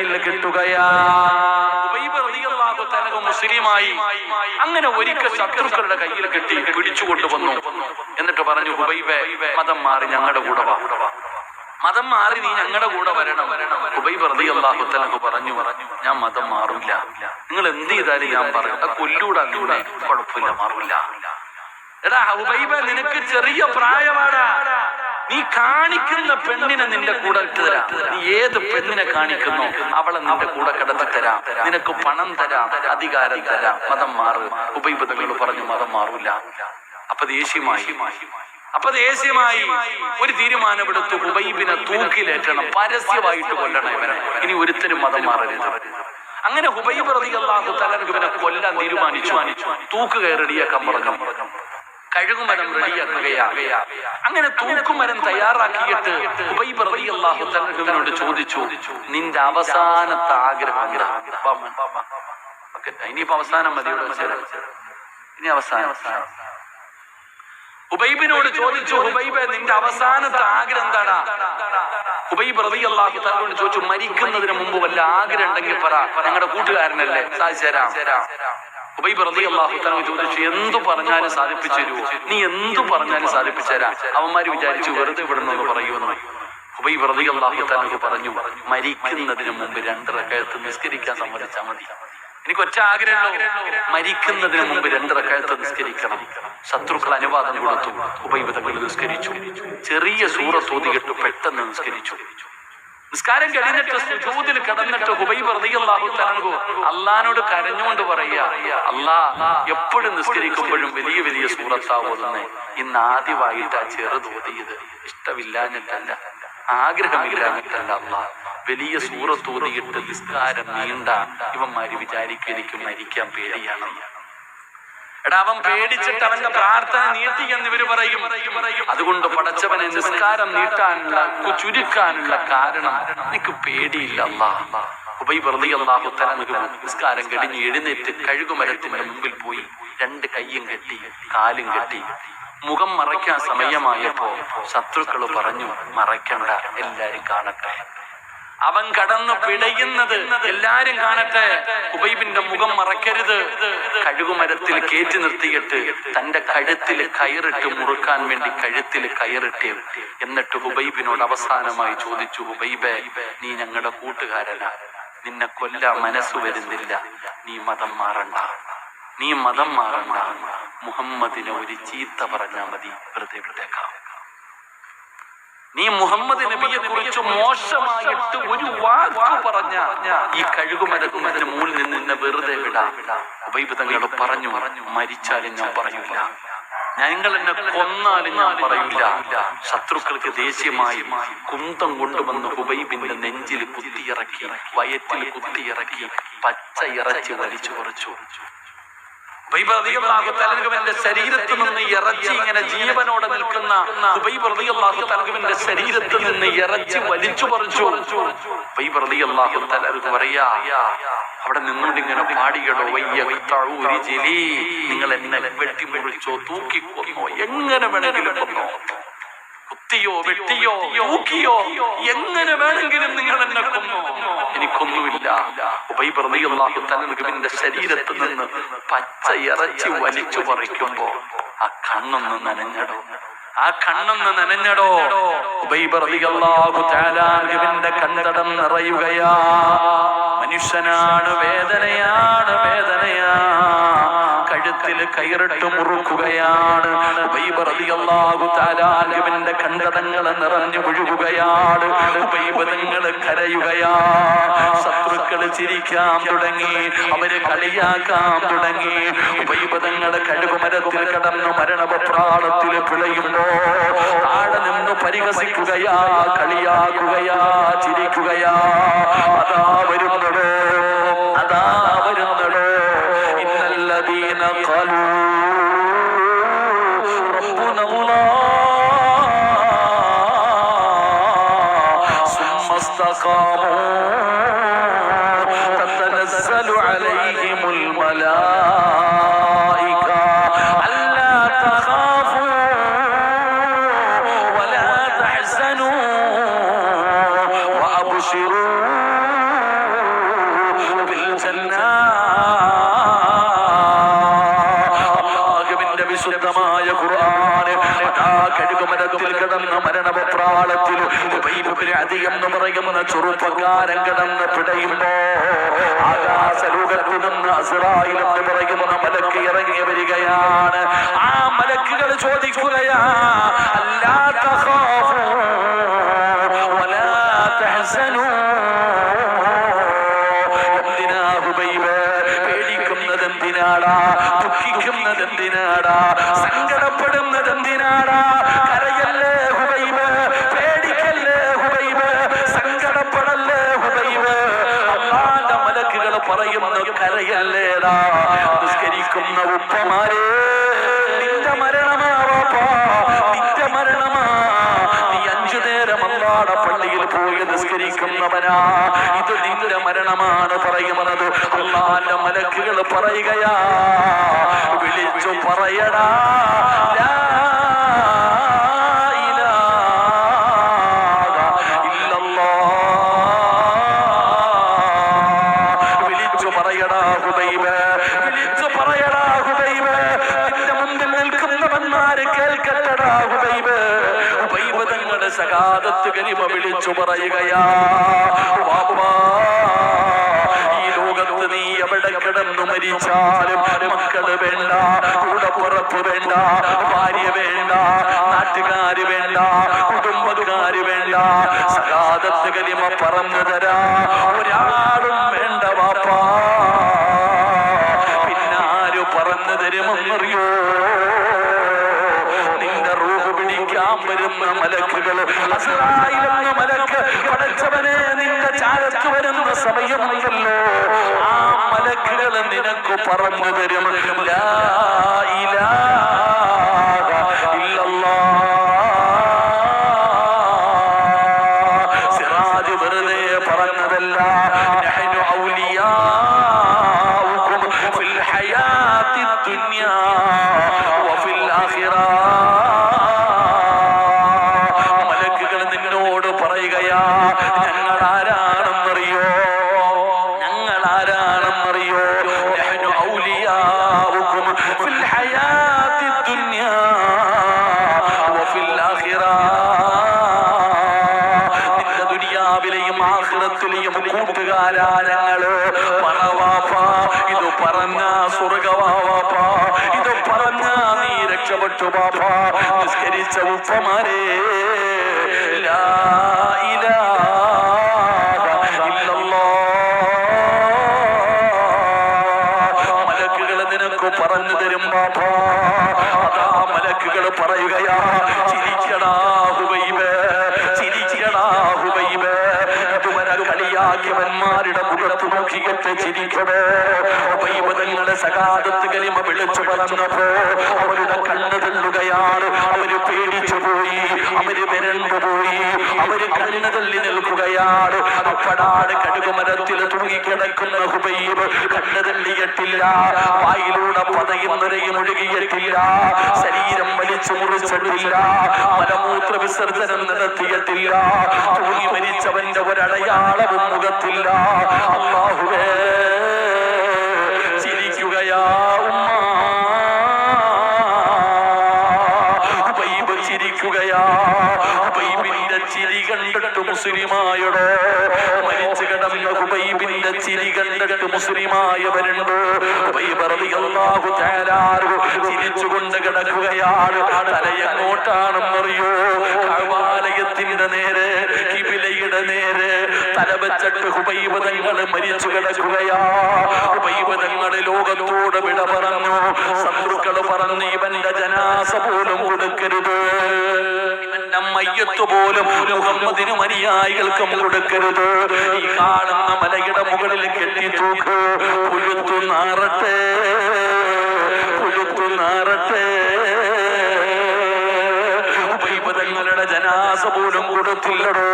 കയ്യിൽ കിട്ടുകയാ. ഉബൈബ് മുസ്ലിമായി അങ്ങനെ ഒരിക്കൽ ശത്രുക്കളുടെ കയ്യിൽ കെട്ടി പിടിച്ചു കൊണ്ടുവന്നു എന്നിട്ട് പറഞ്ഞു മതം മാറി ഞങ്ങളുടെ കൂടെ മതം മാറി നീ ഞങ്ങളുടെ കൂടെ വരണം. ഹുബൈബ് റളിയല്ലാഹു തആല പറഞ്ഞു ഞാൻ മതം മാറില്ല. നിങ്ങൾ എന്ത് ചെയ്താലും ഞാൻ പറയും. കൊല്ലൂടെ അല്ലൂടെ കുഴപ്പമില്ല മാറില്ല. എടാ ഹുബൈബ നിനക്ക് ചെറിയ പ്രായമാടാ. നീ കാണിക്കുന്ന പെണ്ണിനെ നിന്റെ കൂടെ ഇട്ട് തരാം നീ ഏത് പെണ്ണിനെ കാണിക്കുന്നു അവളെ നിന്റെ കൂടെ കിടത്തി തരാം. നിനക്ക് പണം തരാം അധികാരം തരാം. മതം മാറ്. ഉപയോഗങ്ങൾ പറഞ്ഞു മതം മാറൂല. അപ്പൊ ദേഷ്യമായി അപ്പൊ ദേഷ്യമായി ഒരു തീരുമാനമെടുത്തു. ഹുബൈബിനെ തൂക്കിലേറ്റണം. പരസ്യമായിട്ട് കൊല്ലണം ഇവനെ. ഇനി ഒരുത്തരും മതം മാറരുത്. അങ്ങനെ ഹുബൈബ് പ്രതികളാകുന്ന തലനുവിനെ കൊല്ലാൻ തീരുമാനിച്ചു. തൂക്ക് പറഞ്ഞു. കഴുകുമരം റെഡിയാക്കുകയാണ് അങ്ങനെ തൂക്കുമരം തയ്യാറാക്കിയിട്ട് ചോദിച്ചു നിന്റെ അവസാനത്തെ ആഗ്രഹം ഇനിയിപ്പോ അവസാനം മതി ഇനി അവസാനം. ഉബൈബിനോട് ചോദിച്ചു ഹുബൈബ് നിന്റെ അവസാനത്തെ ആഗ്രഹം എന്താണ് ഉബൈബ് റതി അള്ളാഹു തന്നോട് ചോദിച്ചു മരിക്കുന്നതിന് മുമ്പ് വല്ല ആഗ്രഹം ഉണ്ടെങ്കിൽ പറ. ഞങ്ങളുടെ കൂട്ടുകാരനല്ലേ? സാധിച്ചു ചോദിച്ചു എന്തു പറഞ്ഞാലും സാധിപ്പിച്ചു തരുമോ നീ എന്തു പറഞ്ഞാലും സാധിപ്പിച്ചു തരാം അവന്മാര് വിചാരിച്ചു വെറുതെ വിടണമെന്ന് പറയുമെന്ന് ഉബൈ റതി അള്ളാഹു തന്നോട് പറഞ്ഞു മരിക്കുന്നതിന് മുമ്പ് രണ്ട് റക്കയത്ത് നിസ്കരിക്കാൻ സമ്മതിച്ചാൽ മതി. എനിക്ക് ഒറ്റ ആഗ്രഹമുള്ളൂ മരിക്കുന്നതിന് മുമ്പ് രണ്ടിറക്കയത്ത് നിസ്കരിക്കണം. ശത്രുക്കൾ അനുവാദം കൊടുത്തു. ഉപയുധങ്ങൾ നിസ്കരിച്ചു. ചെറിയ സൂറ തോതികിട്ട് പെട്ടെന്ന് നിസ്കരിച്ചു. നിസ്കാരം കഴിഞ്ഞിട്ട് സുജൂതിൽ കിടന്നിട്ട് ഹുബൈബ് റളിയല്ലാഹു തആല അള്ളഹാനോട് കരഞ്ഞുകൊണ്ട് പറയ അല്ലാ എപ്പോഴും നിസ്കരിക്കുമ്പോഴും വലിയ വലിയ സൂറത്താ ഓതുന്നേ ഇന്ന് ആദ്യമായിട്ട് ആ ചെറുത് ഓതിയത്. ഇഷ്ടമില്ലാഞ്ഞിട്ടല്ല ആഗ്രഹമില്ലാഞ്ഞിട്ടല്ല അല്ലാ വലിയ സൂറത്തോതിയിട്ട് നിസ്കാരം നീണ്ട ഇവന്മാര് വിചാരിക്കും എനിക്ക് മരിക്കാൻ പേടിയാണെന്ന്. എടാ അവൻ പേടിച്ചിട്ട് അവന്റെ പ്രാർത്ഥന നീട്ടി എന്ന് ഇവർ പറയും. അതുകൊണ്ട് പടച്ചവനെ നിസ്കാരം നീട്ടാനുള്ള ചുരുക്കാനുള്ള കാരണം എനിക്ക് പേടിയില്ല നിസ്കാരം കടിഞ്ഞ് എഴുന്നേറ്റ് കഴുകുമരത്തിന്റെ മുമ്പിൽ പോയി രണ്ട് കൈയും കെട്ടി കാലും കെട്ടി. മുഖം മറയ്ക്കാൻ സമയമായപ്പോ ശത്രുക്കൾ പറഞ്ഞു മറയ്ക്കണ്ട എല്ലാരും കാണട്ടെ. അവൻ കടന്നു പിടയുന്നത് എല്ലാരും കാണട്ടെ. ഉബൈബിന്റെ മുഖം മറക്കരുത്. കഴുകുമരത്തിൽ കയറ്റി നിർത്തിയിട്ട് തന്റെ കഴുത്തിൽ കയറിട്ട് മുറുക്കാൻ വേണ്ടി കഴുത്തിൽ കയറിട്ട് എന്നിട്ട് ഹുബൈബിനോട് അവസാനമായി ചോദിച്ചു ഹുബൈബെ നീ ഞങ്ങളുടെ കൂട്ടുകാരനാ. നിന്നെ കൊല്ല മനസ്സ് വരുന്നില്ല. നീ മതം മാറണ്ട. നീ മതം മാറണ്ട. മുഹമ്മദിനെ ഒരു ചീത്ത പറഞ്ഞാൽ മതി. വെറുതെ വിട്ടേക്കാം. നീ മുഹമ്മദ് നബിയെ കുറിച്ച് മോശമായിട്ട് ഒരു വാക്ക് പറഞ്ഞ ഈ കഴുകുമരകുമരന് മുകളിൽ നിന്ന് നിന്നെ വെറുതെ വിടാം. ഉപൈബിതങ്ങളോട് പറഞ്ഞു മരിച്ചാലും ഞാൻ പറയൂല. ഞങ്ങൾ എന്നെ കൊന്നാലും ഞാൻ പറയൂല. ശത്രുക്കൾക്ക് ദേഷ്യമായി കുന്തം കൊണ്ടുവന്ന് ഹുബൈബിന്റെ നെഞ്ചിൽ കുത്തിയിറക്കി വയറ്റിൽ കുത്തിയിറക്കി പച്ച ഇറച്ചി വലിച്ചു കുറച്ചു തലകുവിന്റെ ശരീരത്തിൽ നിന്ന് ഇറച്ചി ഇങ്ങനെ ജീവനോടെ നിൽക്കുന്ന അള്ളാഹു തലകുവിന്റെ ശരീരത്തിൽ നിന്ന് ഇറച്ചി വലിച്ചു പറിച്ചു. അള്ളാഹു തലർക്ക് പറയാ അവിടെ നിന്നുകൊണ്ട് ഇങ്ങനെ പാടികളോ വയ്യലി നിങ്ങൾ എന്നെ വെട്ടിമുറിച്ചോ തൂക്കിക്കൊന്നോ എങ്ങനെ വേണമെങ്കിലും കൊന്നോ? കുത്തിയോ വെട്ടിയോ ഊക്കിയോ എങ്ങനെ വേണമെങ്കിലും നിങ്ങൾ എന്നെ കൊന്നോ? എനിക്കൊന്നുമില്ല. ഉപൈപ്രതിയുള്ളാഹു തലനുവിന്റെ ശരീരത്തിൽ നിന്ന് പച്ച ഇറച്ചി വലിച്ചു പറിക്കുമ്പോ ആ കണ്ണൊന്ന് നനഞ്ഞടോ. ആ കണ്ണൊന്ന് നനഞ്ഞടോ. ഉപൈബർദിയല്ലാഹു കണ്ണടം നിറയുകയാ. മനുഷ്യനാണ് വേദനയാണ് വേദനയാ. കഴുത്തിൽ കയറിട്ട് മുറുക്കുകയാണ്. കണ്ടതങ്ങൾ നിറഞ്ഞു ഒഴുകുകയാണ് വൈപതങ്ങൾ കരയുകയാ. ശത്രുക്കൾ ചിരിക്കാൻ തുടങ്ങി. അവർ കളിയാക്കാൻ തുടങ്ങി. ഉബൈബതങ്ങൾ കഴുകുമരത്തിൽ കടന്നു മരണപ്രാണത്തിൽ പിളയുമ്പോ താഴെ നിന്ന് പരിഹസിക്കുകയാ കളിയാക്കുകയാ ചിരിക്കുകയാ. അതാ വരുന്നടോ ربنا الله ثم استقاموا ഉബൈബിന് അധികം എന്ന് പറയുന്ന ചെറുപ്പക്കാരൻ കിടന്ന് പിടയുമ്പോ ആകാശലോകത്ത് നിന്ന് അസ്രായിൽ എന്ന് പറയുന്ന മലക്ക് ഇറങ്ങി വരികയാണ്. ആ മലക്കുകൾ ചോദിക്കുകയാ അല്ലാ തഖാഫൂ വലാ തഹ്സനൂ. എന്തിനാ ഹുബൈബ്? പേടിക്കുന്നത് എന്തിനാടാ ദുഃഖിക്കുന്നത് എന്തിനാടാ സങ്കടപ്പെടുന്നത് എന്തിനാടാ പറയുന്നത് കരയല്ലേടാ നിസ്കരിക്കുന്ന ഉപ്പമാരെ നിന്റെ മരണമാ നിന്റെ മരണമാ. നീ അഞ്ചു നേരം അള്ളാടെ പള്ളിയിൽ പോയി നിസ്കരിക്കുന്നവനാ. ഇത് നിന്റെ മരണമാണ് പറയുന്നത്. അള്ളാന്റെ മലക്കുകൾ പറയുകയാ. വിളിച്ചു പറയടാ. ഹുബൈബ് വിളിച്ചു പറയടാ നിന്റെ മുമ്പിൽ നിൽക്കുന്നവന്മാര് കേൾക്കട്ടടാ ഹുബൈബ് ഹുബൈബ് തങ്ങളുടെ സകാദത്ത് കലിമ വിളിച്ചു പറയുകയാ ഈ ലോകത്ത് നീ എവിടെ കിടന്നു മരിച്ചാലും മക്കൾ വേണ്ട കൂടപ്പുറപ്പ് വേണ്ട ഭാര്യ വേണ്ട നാട്ടുകാര് വേണ്ട കുടുംബക്കാര് വേണ്ട. സകാദത്ത് കലിമ പറഞ്ഞു തരാ ഒരാളും വേണ്ട. സമയമുണ്ടല്ലോ. ആ മലക്കുകൾ നിനക്ക് പറഞ്ഞു തരും. ലാ ഇല്ലല്ലാഹ്. മലക്കുകൾ നിനക്ക് പറഞ്ഞു തരും ബാബാ അതാ മലക്കുകൾ പറയുകയാ ചിരിക്കടാ ഹുബൈബ് ഹുബൈബ് തങ്ങളുടെ സകാദത്ത് കലിമ വിളിച്ചു പറഞ്ഞപ്പോ അവരുടെ കണ്ണു തള്ളുകയാണ്. അവർ പേടിച്ചു പോയി. അവർ വരണ്ടു പോയി. അവർ കണ്ണ് തള്ളി നിൽക്കുകയാണ്. അപ്പടാട് കടുകുമരത്തിൽ തൂങ്ങിക്കിടക്കുന്ന ഹുബൈബ് കണ്ണ് തള്ളിയിട്ടില്ല. വായിലൂടെ പതയും നിറയും ഒഴുകിയിട്ടില്ല. ശരീരം വലിച്ചു മുറിച്ചിട്ടില്ല. മലമൂത്ര വിസർജനം നടത്തിയിട്ടില്ല. തൂങ്ങി മരിച്ചവന്റെ ഒരടയാളവും മുഖത്തില്ല. അള്ളാഹുവേ മുസ്ലിമായടോ? മരിച്ചു കിടന്ന ഹുബൈബിന്റെ ചിരി കണ്ടിട്ട് മുസ്ലിമായവരുണ്ട് ചിരിച്ചുകൊണ്ട് കിടക്കുകയാണ്. തലയെങ്ങോട്ടാണെന്നറിയോ? കഅബാലയത്തിന്റെ നേരെ കിബിലയുടെ നേരെ. തല ഹുബൈബതങ്ങൾ ഹുബൈബ് തങ്ങൾ മരിച്ചു കിടക്കുകയാ. ഹുബൈബ് തങ്ങൾ ലോകത്തോട് വിട പറഞ്ഞു. ശത്രുക്കൾ പറഞ്ഞു ഇവന്റെ ജനാസ പോലും കൊടുക്കരുത്. മയ്യത്ത് പോലും മുഹമ്മദിന് അനുയായികൾക്കും കൊടുക്കരുത്. ഈ കാണുന്ന മലയുടെ മുകളിൽ കെട്ടി തൂക്ക്. പുഴുത്തു നാറട്ടെ. പുഴുത്തു നാറട്ടെ. ഉപൈപതങ്ങളുടെ ജനാസ പോലും കൊടുത്തില്ലടോ.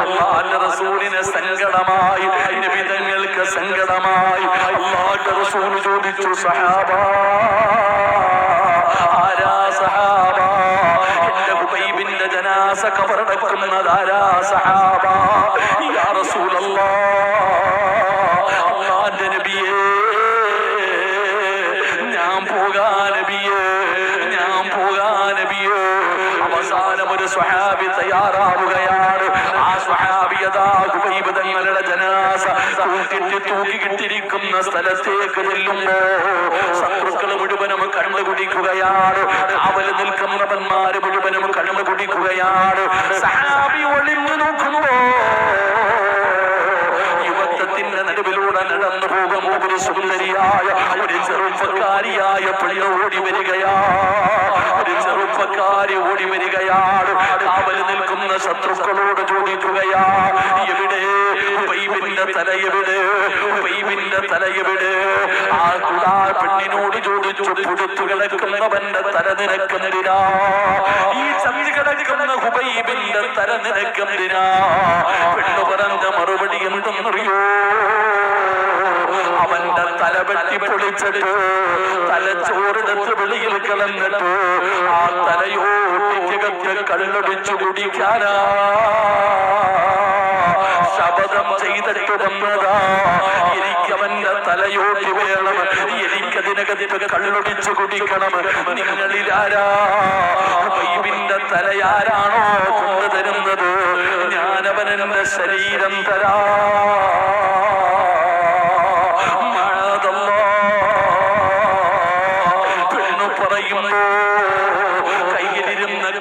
അള്ളാന്റെ റസൂലിന് സങ്കടമായി. നിബിതങ്ങൾക്ക് സങ്കടമായി. അള്ളാന്റെ റസൂൽ ചോദിച്ചു സഹാബ വന്നത് ആരാ സഹാബ? യാ റസൂലല്ലാ അല്ലാഹുവിന്റെ നബിയേ ഞാൻ പോകാ നബിയേ ഞാൻ പോകാ നബിയേ. അവസാനം ഒരു സ്വഹാബി തയ്യാറാവുകയാണ്. ആ സ്വഹാബിയതാ കുബൈബ് തങ്ങളുടെ കെട്ടിത്തൂക്കിയിട്ടിരിക്കുന്ന സ്ഥലത്തേക്ക് ചെല്ലുമ്പോ ശത്രുക്കൾ മുഴുവനും കണ്ണു കുടിക്കുകയാണ്. കാവൽ നിൽക്കുന്നവന്മാര് മുഴുവനും കണ്ണു കുടിക്കുകയാണ്. സഹാബി ഒളിഞ്ഞു നോക്കുന്നുവോ? യുവത്വത്തിന്റെ നടുവിലൂടെ നടന്നു പോകുമ്പോ ഒരു സുന്ദരിയായ ഒരു ചെറുപ്പക്കാരിയായ പെണ്ണ് ഓടി വരികയാ. ഒരു ചെറുപ്പക്കാരി ഓടി വരികയാണ്. കാവൽ നിൽക്കുന്ന ശത്രുക്കളോട് ചോദിക്കുകയാ ഉബൈബിന്റെ എവിടെ പൈവിന്റെ തല ആ കുടാ പെണ്ണിനോട് ചോദിച്ചു പുടുത്തു കിടക്കുന്നവന്റെ തല നിനക്കെന്തിനാ? ഈ ചന്തി കിടക്കുന്ന ഹുബൈബിന്റെ തല നിനക്കെന്തിനാ? പെണ്ണു പറഞ്ഞ മറുപടി എന്തെന്നറിയോ? അവന്റെ തല വെട്ടി പൊളിച്ചിട്ട് തലച്ചോറെടുത്ത് വെളിയിൽ കിടന്നിട്ട് ആ തലയോട്ടിക്കകത്ത് കള്ളൊടിച്ചു കുടിക്കാനാ. ശപഥം ചെയ്തിട്ട് വന്നതാ എനിക്ക് അവന്റെ തലയോട്ടി വേണം. എനിക്കതിനകത്ത് കള്ളൊടിച്ചു കുടിക്കണം. നിങ്ങളിലാരാ ബൈബിന്റെ തലയാരാണോ കൊണ്ടുതരുന്നത് തരുന്നത്? ഞാനവനെന്റെ ശരീരം തരാ.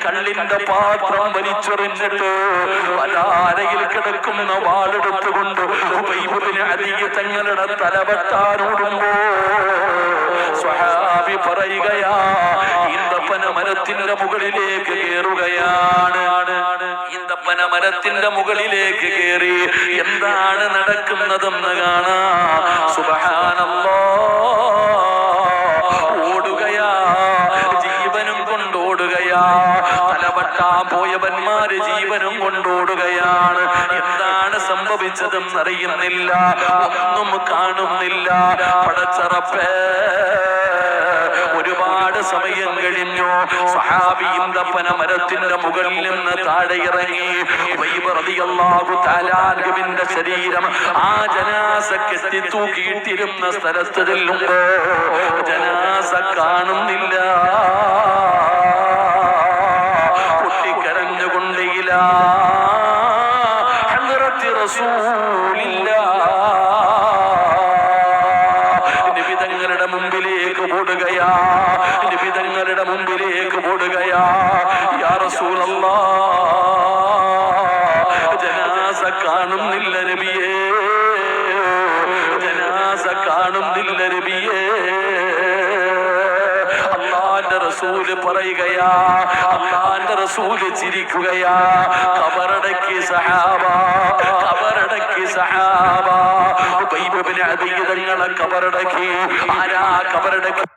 കള്ളിന്റെ പാത്രം വലിച്ചെറിഞ്ഞിട്ട് കിടക്കുന്ന വാളെടുത്തുകൊണ്ട് വൈബുദിന് അധിക തങ്ങളുടെ തലവെട്ടാനോടുമ്പോ സ്വഹാബി പറയുകയാ ഈന്തപ്പന മരത്തിന്റെ മുകളിലേക്ക് കയറുകയാണ് ഈന്തപ്പന മരത്തിന്റെ മുകളിലേക്ക് കയറി എന്താണ് നടക്കുന്നതെന്ന് കാണാ. സുബഹാനല്ലാ. ജീവനും കൊണ്ടോടുകയാണ്. എന്താണ് സംഭവിച്ചതെന്ന് അറിയുന്നില്ല ഒന്നും കാണുന്നില്ല. പടച്ചറപ്പേ ഒരുപാട് സമയം കഴിഞ്ഞു. സഹാബി ഇന്തപ്പന മരത്തിന്റെ മുകളിൽ നിന്ന് താഴെ ഇറങ്ങി തആലാന്റെ ശരീരം ആ ജനാസ കെട്ടി തൂക്കിയിട്ടിരുന്ന സ്ഥലത്ത് ചെല്ലുമ്പോ ജനാസ കാണുന്നില്ല. കാണുന്നില്ല നബിയേ. അള്ളാന്റെ റസൂൽ പറയുകയാ അള്ളാന്റെ റസൂൽ ചിരിക്കുകയാ. കബറടക്കി സഹാബ സഹാബ. ബൈബിന് അതീതങ്ങളെ കബറടക്കി ആരാ കബറടക്കി